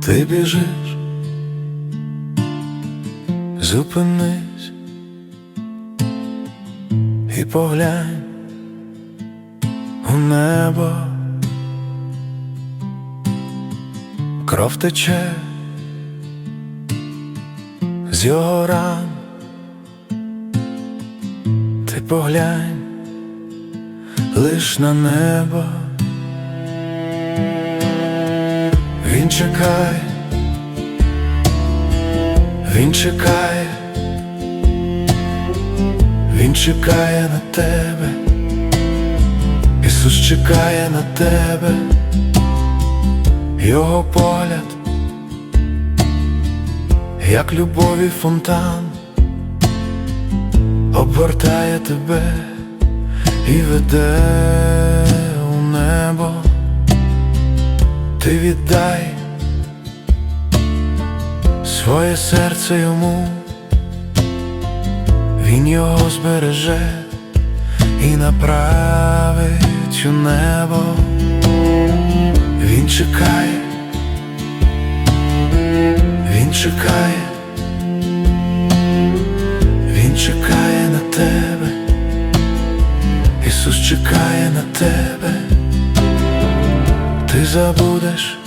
ти біжиш, зупинись. І поглянь у небо, кров тече з його ран, ти поглянь лиш на небо. Він чекає, він чекає, він чекає на тебе, Ісус чекає на тебе, Його погляд, як любові фонтан, обгортає тебе і веде у небо. Ти віддай своє серце йому, він його збереже і направить у небо, він чекає, він чекає, він чекає на тебе, Ісус чекає на тебе. Ти забудеш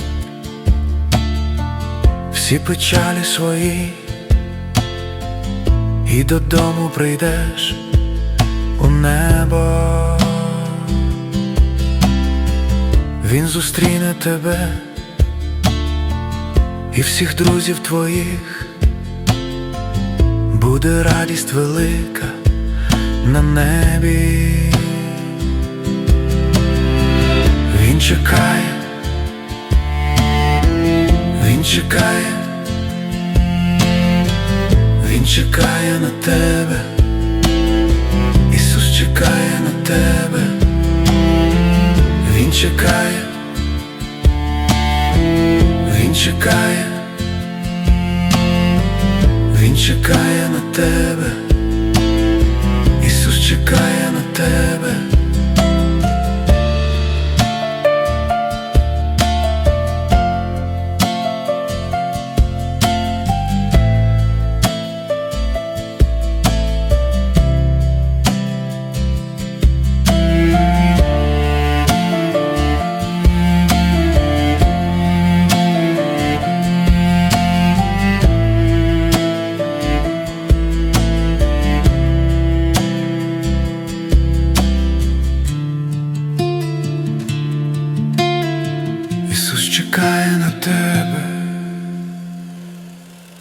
всі печалі свої і додому прийдеш у небо. Він зустріне тебе і всіх друзів твоїх, буде радість велика на небі. Він чекає, він чекає, він чекає на тебе, Ісус чекає на тебе, Він чекає, він чекає, він чекає на тебе, Ісус чекає чекає на тебе,